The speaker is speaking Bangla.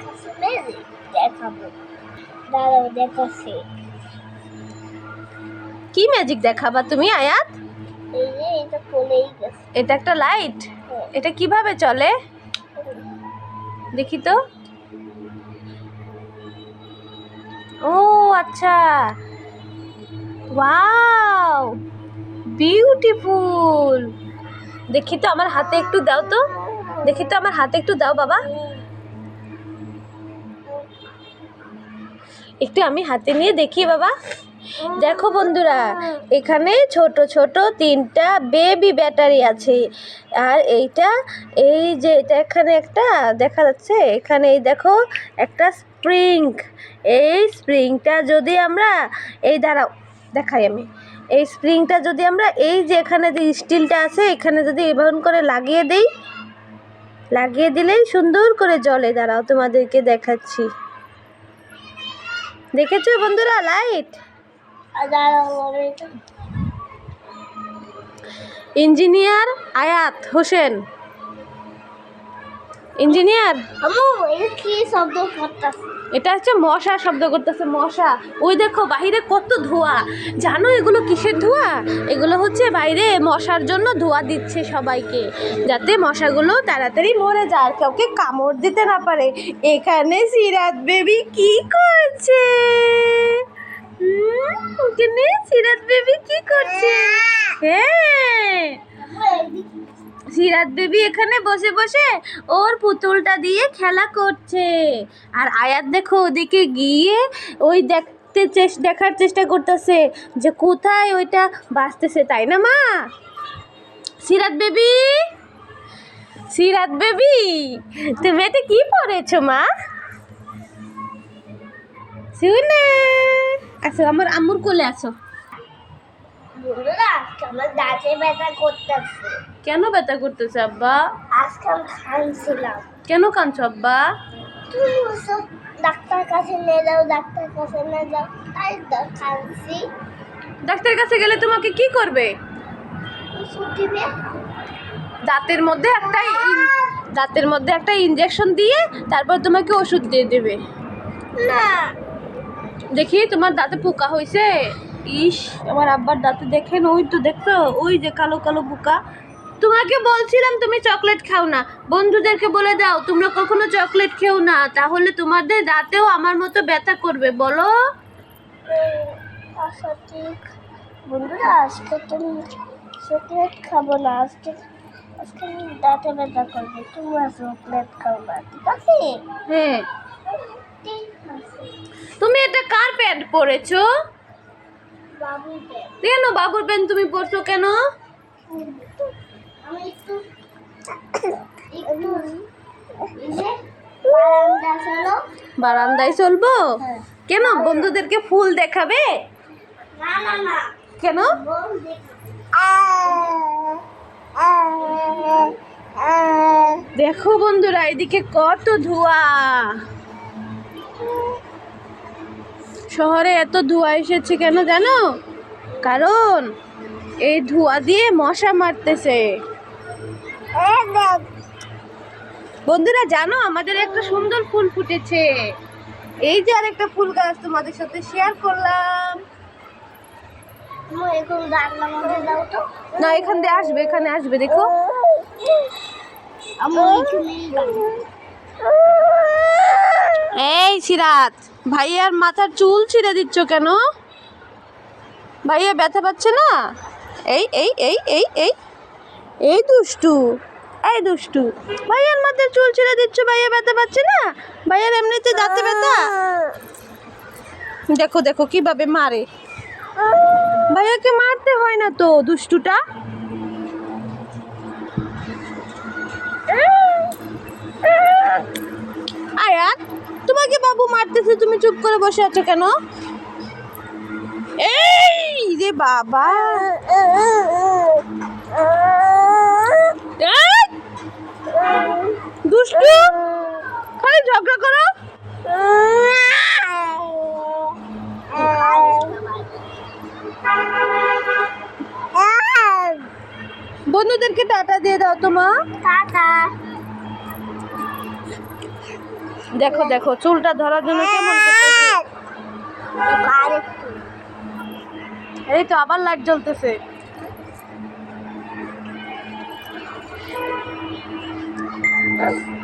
কাছে ম্যাজিক দেখাবো দাঁড়াও দেখাচ্ছি কি ম্যাজিক দেখাবা তুমি, আয়াত? এই যে এটা চলেই গেছে এটা একটা লাইট। এটা কীভাবে চলে? দেখি তো। ও আচ্ছা। ওয়াও বিউটিফুল দেখি তো আমার হাতে একটু দাও তো। দেখি তো আমার হাতে একটু দাও, বাবা। একটু আমি হাতে নিয়ে দেখি বাবা। দেখো বন্ধুরা, এখানে ছোট ছোট তিনটা বেবি ব্যাটারি আছে। আর এইটা, এই যে এটা এখানে একটা, দেখা যাচ্ছে? এখানে এই দেখো, একটা স্প্রিং এই স্প্রিংটা যদি আমরা, এই দাঁড়াও, দেখাই আমি। এই স্প্রিংটা যদি আমরা, এই যে এখানে যে স্টিলটা আছে, এখানে যদি এমন করে লাগিয়ে দেই, লাগিয়ে দিলেই সুন্দর করে জলে দাঁড়াও, তোমাদেরকে দেখাচ্ছি। দেখেছ বন্ধুরা লাইট ইঞ্জিনিয়ার আয়াত হোসেন। ইঞ্জিনিয়ার কি শব্দ করতেছে এটা হচ্ছে মশা শব্দ করতেছে, মশা। ওই দেখো, বাইরে কত ধোঁয়া। জানো এগুলো কিসের ধোঁয়া? এগুলো হচ্ছে বাইরে মশার জন্য ধোঁয়া দিচ্ছে সবাইকে, যাতে মশাগুলো তাড়াতাড়ি মরে যায়, আর কাউকে কামড় দিতে না পারে। এখানে সিরাত বেবি কি করছে? সিরাত বেবি কি করছে? হ্যাঁ। সিরাত বেবি এখানে বসে বসে ওর পুতুলটা দিয়ে খেলা করছে। আর আয়াত দেখো ওদিকে গিয়ে ওই দেখতে দেখার চেষ্টা করতেছে যে কোথায় ওইটা বাঁচতেছে, তাই না মা? সিরাত বেবি? সিরাত বেবি? তুমি এটা কি পড়েছো মা? শুনে। আসো, আমার আম্মুর কোলে আসো। আমার দাঁতে ব্যথা করতেছে। কেন ব্যথা করতেছে আব্বা? আজকে আমি কেন কাঁদছো আব্বা? তুমি বলছো ডাক্তার কাছে নিয়ে যাও ডাক্তার কাছে নিয়ে যাও। তাই তো খানছি ডাক্তার কাছে গেলে তোমাকে কি করবে? ওষুধ দিবে দাঁতের মধ্যে একটা ইন- দাঁতের মধ্যে একটা ইঞ্জেকশন দিয়ে তারপর তোমাকে ওষুধ দিয়ে দেবে। না। দেখি তোমার দাঁতে পোকা হয়েছে ইস আমার আব্বার দাঁতে দেখেন ওই তো দেখছ ওই যে কালো কালো পোকা। তোমাকে বলছিলাম তুমি চকলেট খাও না। বন্ধুদেরকে বলে দাও তোমরা কখনো চকলেট খেও না। তাহলে তোমাদের দাঁতেও আমার মতো ব্যথা করবে বলো। আচ্ছা বন্ধুরা আজকে তুমি চকলেট খাব না আজকে আজকে দাঁতে ব্যথা করবে তোমরা চকলেট খাও না ঠিক আছে? হ্যাঁ। তুমি এটা কার প্যান্ট পরেছো? কেন বাবুর প্যান্ট তুমি পরছো কেন? বারান্দায় চলবো? হ্যাঁ। কেন? বন্ধুদেরকে ফুল দেখাবে? না না না। কেন? দেখো বন্ধুরা এদিকে কত ধোঁয়া। শহরে এত ধোঁয়া এসেছে কেন জানো? কারণ এই ধোঁয়া দিয়ে মশা মারতেছে। বন্ধুরা জানো আমাদের একটা সুন্দর ফুল ফুটেছে। এই যে আর একটা ফুল গাছ তোমাদের সাথে শেয়ার করলাম। না এখান দিয়ে আসবে এখানে আসবে দেখো। এই সিরাত ভাইয়ার মাথার চুল ছিঁড়ে দিচ্ছ কেন? ভাইয়া ব্যথা পাচ্ছে না? এই এই এই এই এই। এই দুষ্টু এই দুষ্টু। ভাইয়ার মাথার চুল ছেড়ে দিচ্ছ, ভাইয়া ব্যথা পাচ্ছে না? ভাইয়ার এমনিতে দাঁতে ব্যথা? দেখো দেখো, কীভাবে মারে। ভাইয়াকে মারতে হয় না তো, দুষ্টুটা? আয়াত, তোমাকে বাবু মারতেছে, তুমি চুপ করে বসে আছো কেন? এই রে বাবা। দুষ্টু খালি ঝগড়া করো। বন্ধুদেরকে টাটা দিয়ে দাও তোমা টাটা। দেখো দেখো চুলটা ধরার জন্য কেমন এই তো আবার লাইট জ্বলতেছে। Yes.